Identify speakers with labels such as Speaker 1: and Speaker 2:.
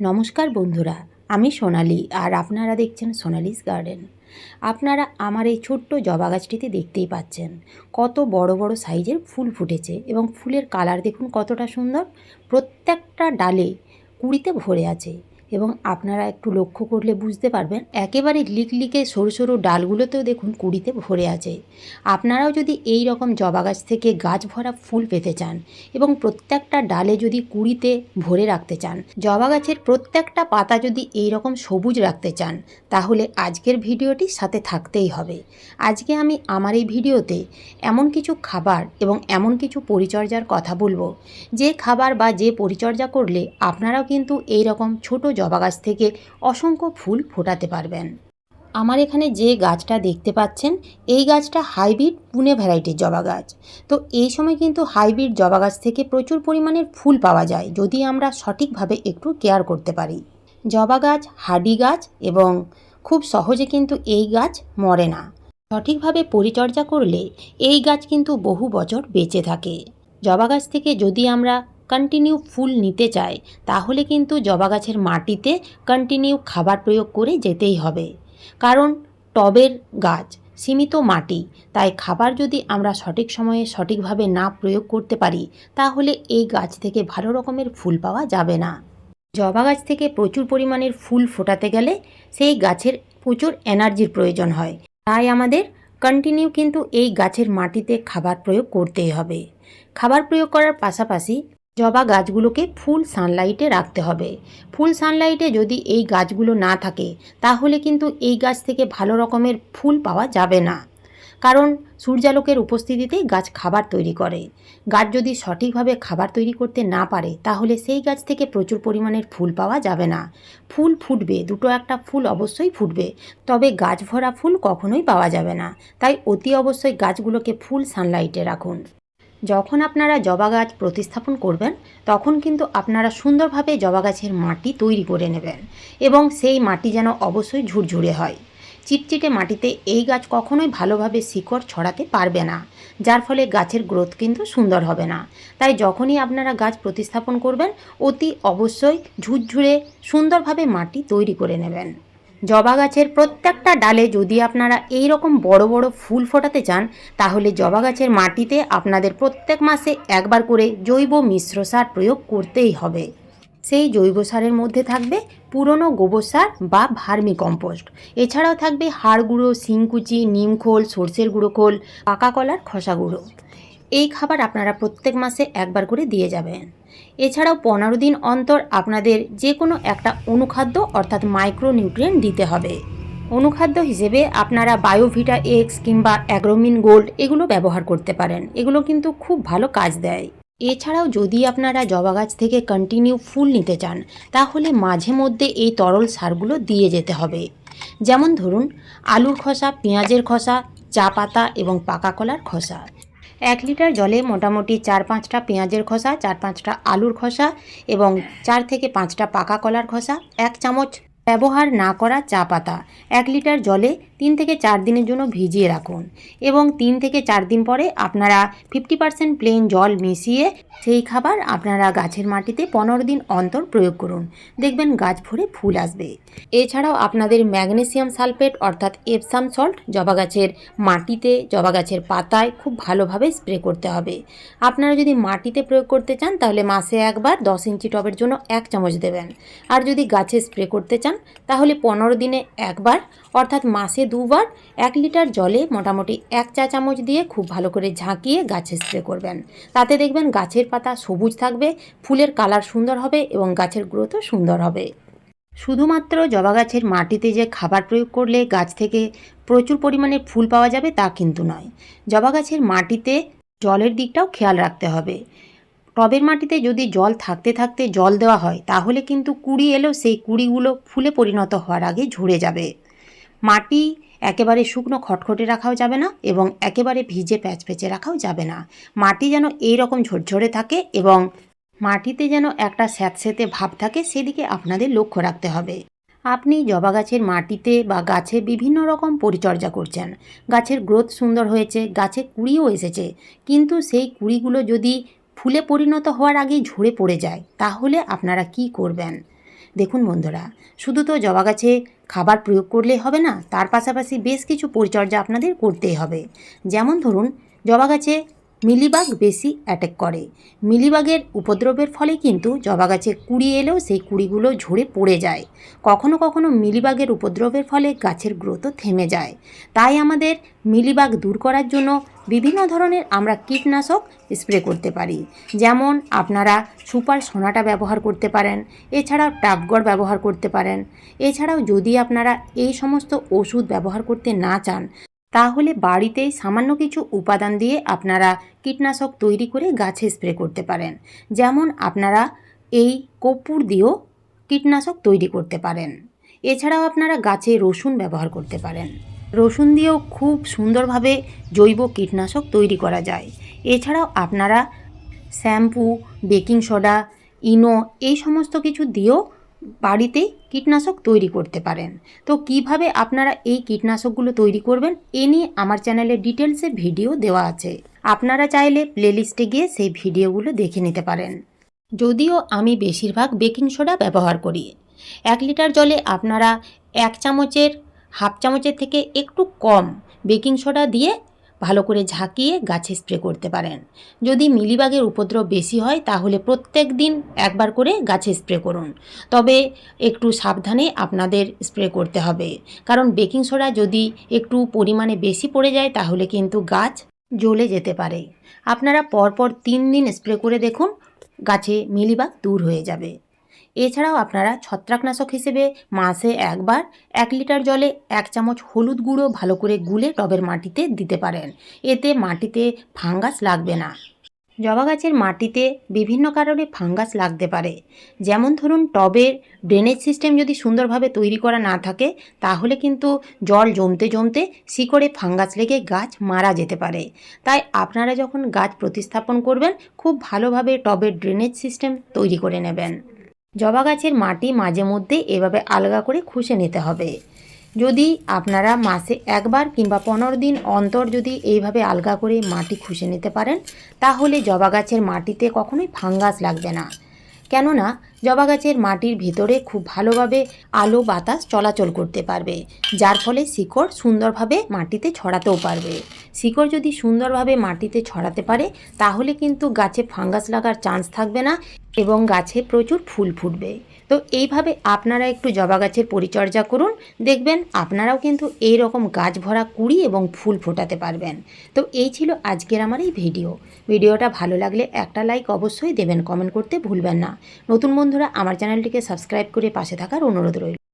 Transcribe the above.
Speaker 1: নমস্কার বন্ধুরা, আমি সোনালি আর আপনারা দেখছেন সোনালিস গার্ডেন। আপনারা আমার এই ছোট্ট জবা গাছটিতে দেখতেই পাচ্ছেন কত বড় বড় সাইজের ফুল ফুটেছে এবং ফুলের কালার দেখুন কতটা সুন্দর। প্রত্যেকটা ডালে কুড়িতে ভরে আছে। এবং আপনারা একটু লক্ষ্য করলে বুঝতে পারবেন, একেবারে লিকলিকে সরু সরু ডালগুলোতেও দেখুন কুড়িতে ভরে আছে। আপনারাও যদি এই রকম জবা গাছ থেকে গাছ ভরা ফুল পেতে চান এবং প্রত্যেকটা ডালে যদি কুড়িতে ভরে রাখতে চান জবা গাছের প্রত্যেকটা পাতা যদি এই রকম সবুজ রাখতে চান, তাহলে আজকের ভিডিওটি সাথে থাকতেই হবে। আজকে আমি আমার এই ভিডিওতে এমন কিছু খাবার এবং এমন কিছু পরিচর্যার কথা বলব। যে খাবার বা যে পরিচর্যা করলে আপনারাও কিন্তু এই রকম ছোট জবা গাছ থেকে অসংখ্য ফুল ফোটাতে পারবেন। আমার এখানে যে গাছটা দেখতে পাচ্ছেন, এই গাছটা হাইব্রিড পুনে ভ্যারাইটির জবা গাছ তো এই সময় কিন্তু হাইব্রিড জবা গাছ থেকে প্রচুর পরিমাণের ফুল পাওয়া যায়, যদি আমরা সঠিকভাবে একটু কেয়ার করতে পারি। জবা গাছ হাডি গাছ এবং খুব সহজে কিন্তু এই গাছ মরে না। সঠিকভাবে পরিচর্যা করলে এই গাছ কিন্তু বহু বছর বেঁচে থাকে। জবা গাছ থেকে যদি আমরা কন্টিনিউ ফুল নিতে চাই তাহলে কিন্তু জবা গাছের মাটিতে কন্টিনিউ খাবার প্রয়োগ করে যেতেই হবে। কারণ টবের গাছ সীমিত মাটি, তাই খাবার যদি আমরা সঠিক সময়ে সঠিকভাবে না প্রয়োগ করতে পারি, তাহলে এই গাছ থেকে ভালো রকমের ফুল পাওয়া যাবে না। জবা গাছ থেকে প্রচুর পরিমাণের ফুল ফোটাতে গেলে সেই গাছের প্রচুর এনার্জির প্রয়োজন হয়। তাই আমাদের কন্টিনিউ কিন্তু এই গাছের মাটিতে খাবার প্রয়োগ করতেই হবে। খাবার প্রয়োগ করার পাশাপাশি জবা গাছগুলোকে ফুল সানলাইটে রাখতে হবে। ফুল সানলাইটে যদি এই গাছগুলো না থাকে, তাহলে কিন্তু এই গাছ থেকে ভালো রকমের ফুল পাওয়া যাবে না। কারণ সূর্যালোকের উপস্থিতিতেই গাছ খাবার তৈরি করে। গাছ যদি সঠিকভাবে খাবার তৈরি করতে না পারে, তাহলে সেই গাছ থেকে প্রচুর পরিমাণের ফুল পাওয়া যাবে না। ফুল ফুটবে, দুটো একটা ফুল অবশ্যই ফুটবে, তবে গাছ ভরা ফুল কখনোই পাওয়া যাবে না। তাই অতি অবশ্যই গাছগুলোকে ফুল সানলাইটে রাখুন। যখন আপনারা জবা গাছ প্রতিস্থাপন করবেন, তখন কিন্তু আপনারা সুন্দরভাবে জবা গাছের মাটি তৈরি করে নেবেন এবং সেই মাটি যেন অবশ্যই ঝুরঝুরে হয়। চিটচিটে মাটিতে এই গাছ কখনোই ভালোভাবে শিকড় ছড়াতে পারবে না, যার ফলে গাছের গ্রোথ কিন্তু সুন্দর হবে না। তাই যখনই আপনারা গাছ প্রতিস্থাপন করবেন, অতি অবশ্যই ঝুরঝুরে সুন্দরভাবে মাটি তৈরি করে নেবেন। জবা গাছের প্রত্যেকটা ডালে যদি আপনারা এই রকম বড় বড় ফুল ফোটাতে চান, তাহলে জবা গাছের মাটিতে আপনাদের প্রত্যেক মাসে একবার করে জৈব মিশ্র সার প্রয়োগ করতেই হবে। সেই জৈব সারের মধ্যে থাকবে পুরনো গোবর সার বা ভার্মি কম্পোস্ট। এছাড়াও থাকবে হাড় গুঁড়ো, শিংকুচি নিমখোল সর্ষের গুঁড়ো খোল, পাকা কলার খসা গুঁড়ো। এই খাবার আপনারা প্রত্যেক মাসে একবার করে দিয়ে যাবেন। এছাড়াও পনেরো দিন অন্তর আপনাদের যে কোনো একটা অনুখাদ্য, অর্থাৎ মাইক্রোনিউট্রিয়েন্ট দিতে হবে। অনুখাদ্য হিসেবে আপনারা বায়োভিটা এক্স কিংবা অ্যাগ্রোমিন গোল্ড এগুলো ব্যবহার করতে পারেন। এগুলো কিন্তু খুব ভালো কাজ দেয়। এছাড়াও যদি আপনারা জবা গাছ থেকে কন্টিনিউ ফুল নিতে চান, তাহলে মাঝে মধ্যে এই তরল সারগুলো দিয়ে যেতে হবে। যেমন ধরুন, আলুর খোসা, পেঁয়াজের খোসা, চা পাতা এবং পাকা কলার খোসা। এক লিটার জলে মোটামুটি চার পাঁচটা পেঁয়াজের খোসা, চার পাঁচটা আলুর খোসা এবং চার থেকে পাঁচটা পাকা কলার খোসা, এক চামচ ব্যবহার না করা চা পাতা, এক লিটার জলে তিন থেকে চার দিনের জন্য ভিজিয়ে রাখুন এবং তিন থেকে চার দিন পরে আপনারা ফিফটি পার্সেন্ট প্লেন জল মিশিয়ে সেই খাবার আপনারা গাছের মাটিতে পনেরো দিন অন্তর প্রয়োগ করুন। দেখবেন গাছ ভরে ফুল আসবে। এছাড়াও আপনাদের ম্যাগনেসিয়াম সালফেট অর্থাৎ এপসাম সল্ট জবা গাছের মাটিতে, জবা গাছের পাতায় খুব ভালোভাবে স্প্রে করতে হবে। আপনারা যদি মাটিতে প্রয়োগ করতে চান, তাহলে মাসে একবার দশ ইঞ্চি টবের জন্য এক চামচ দেবেন। আর যদি গাছে স্প্রে করতে চান, তাহলে পনেরো দিনে একবার, অর্থাৎ মাসে দুবার এক লিটার জলে মোটামুটি এক চা চামচ দিয়ে খুব ভালো করে ঝাঁকিয়ে গাছে স্প্রে করবেন। তাতে দেখবেন গাছের পাতা সবুজ থাকবে, ফুলের কালার সুন্দর হবে এবং গাছের গ্রোথও সুন্দর হবে। শুধুমাত্র জবা গাছের মাটিতে যে খাবার প্রয়োগ করলে গাছ থেকে প্রচুর পরিমাণে ফুল পাওয়া যাবে তা কিন্তু নয়। জবা গাছের মাটিতে জলের দিকটাও খেয়াল রাখতে হবে। টবের মাটিতে যদি জল থাকতে থাকতে জল দেওয়া হয়, তাহলে কিন্তু কুড়ি এলেও সেই কুড়িগুলো ফুলে পরিণত হওয়ার আগে ঝরে যাবে। মাটি একেবারে শুকনো খটখটে রাখাও যাবে না এবং একেবারে ভিজে প্যাচপ্যাচে রাখাও যাবে না। মাটি যেন এই রকম ঝরঝরে থাকে এবং মাটিতে যেন একটা স্যাঁতস্যাঁতে ভাব থাকে, সেদিকে আপনাদের লক্ষ্য রাখতে হবে। আপনি জবা গাছের মাটিতে বা গাছে বিভিন্ন রকম পরিচর্যা করছেন। গাছের গ্রোথ সুন্দর হয়েছে, গাছে কুড়িও এসেছে। কিন্তু সেই কুড়িগুলো যদি ফুলে পরিণত হওয়ার আগেই ঝরে পড়ে যায়, তাহলে আপনারা কি করবেন? দেখুন বন্ধুরা, শুধু তো জবা গাছে খাবার প্রয়োগ করলেই হবে না, তার পাশাপাশি বেশ কিছু পরিচর্যা আপনাদের করতেই হবে। যেমন ধরুন, জবা গাছে মিলিবাগ বেশি অ্যাটাক করে। মিলিবাগের উপদ্রবের ফলে কিন্তু জবা গাছে কুড়ি এলেও সেই কুড়িগুলো ঝরে পড়ে যায়। কখনো কখনো মিলিবাগের উপদ্রবের ফলে গাছের গ্রোথও থেমে যায়। তাই আমাদের মিলিবাগ দূর করার জন্য বিভিন্ন ধরনের আমরা কীটনাশক স্প্রে করতে পারি। যেমন আপনারা সুপার সোনাটা ব্যবহার করতে পারেন, এছাড়াও টাবগড় ব্যবহার করতে পারেন। এছাড়াও যদি আপনারা এই সমস্ত ওষুধ ব্যবহার করতে না চান, তাহলে বাড়িতেই সামান্য কিছু উপাদান দিয়ে আপনারা কীটনাশক তৈরি করে গাছে স্প্রে করতে পারেন। যেমন আপনারা এই কর্পূর দিয়েও কীটনাশক তৈরি করতে পারেন। এছাড়াও আপনারা গাছে রসুন ব্যবহার করতে পারেন। রসুন দিয়েও খুব সুন্দরভাবে জৈব কীটনাশক তৈরি করা যায়। এছাড়াও আপনারা শ্যাম্পু, বেকিং সোডা, ইনো এই সমস্ত কিছু দিয়েও বাড়িতে কীটনাশক তৈরি করতে পারেন। তো কীভাবে আপনারা এই কীটনাশকগুলো তৈরি করবেন, এ নিয়ে আমার চ্যানেলে ডিটেলসে ভিডিও দেওয়া আছে। আপনারা চাইলে প্লেলিস্টে গিয়ে সেই ভিডিওগুলো দেখে নিতে পারেন। যদিও আমি বেশিরভাগ বেকিং সোডা ব্যবহার করি। এক লিটার জলে আপনারা এক চামচের হাফ চামচের থেকে একটু কম বেকিং সোডা দিয়ে ভালো করে ঝাঁকিয়ে গাছে স্প্রে করতে পারেন। যদি মিলিবাগের উপদ্রব বেশি হয়, তাহলে প্রত্যেক দিন একবার করে গাছে স্প্রে করুন। তবে একটু সাবধানে আপনাদের স্প্রে করতে হবে। কারণ বেকিং সোডা যদি একটু পরিমাণে বেশি পড়ে যায়, তাহলে কিন্তু গাছ জ্বলে যেতে পারে। আপনারা পরপর তিন দিন স্প্রে করে দেখুন, গাছে মিলিবাগ দূর হয়ে যাবে। এছাড়াও আপনারা ছত্রাকনাশক হিসেবে মাসে একবার এক লিটার জলে এক চামচ হলুদ গুঁড়ো ভালো করে গুলে টবের মাটিতে দিতে পারেন। এতে মাটিতে ফাঙ্গাস লাগবে না। জবা গাছের মাটিতে বিভিন্ন কারণে ফাঙ্গাস লাগতে পারে। যেমন ধরুন, টবের ড্রেনেজ সিস্টেম যদি সুন্দরভাবে তৈরি করা না থাকে, তাহলে কিন্তু জল জমতে জমতে শিকড়ে ফাঙ্গাস লেগে গাছ মারা যেতে পারে। তাই আপনারা যখন গাছ প্রতিস্থাপন করবেন, খুব ভালোভাবে টবের ড্রেনেজ সিস্টেম তৈরি করে নেবেন। জবা গাছের মাটি মাঝে মধ্যে এভাবে আলগা করে খুশে নিতে হবে। যদি আপনারা মাসে একবার কিংবা পনেরো দিন অন্তর যদি এইভাবে আলগা করে মাটি খুশে নিতে পারেন, তাহলে জবা গাছের মাটিতে কখনোই ফাঙ্গাস লাগবে না। কেননা জবা গাছের মাটির ভেতরে খুব ভালোভাবে আলো বাতাস চলাচল করতে পারবে, যার ফলে শিকড় সুন্দরভাবে মাটিতে ছড়াতেও পারবে। শিকড় যদি সুন্দরভাবে মাটিতে ছড়াতে পারে, তাহলে কিন্তু গাছে ফাঙ্গাস লাগার চান্স থাকবে না এবং গাছে প্রচুর ফুল ফুটবে। তো এইভাবে আপনারা একটু জবা গাছের পরিচর্যা করুন। দেখবেন আপনারাও কিন্তু এই রকম গাছ ভরা কুড়ি এবং ফুল ফোটাতে পারবেন। তো এই ছিল আজকের আমার এই ভিডিও। ভিডিওটা ভালো লাগলে একটা লাইক অবশ্যই দেবেন কমেন্ট করতে ভুলবেন না। নতুন বন্ধুরা আমার চ্যানেলটিকে সাবস্ক্রাইব করে পাশে থাকার অনুরোধ রইল।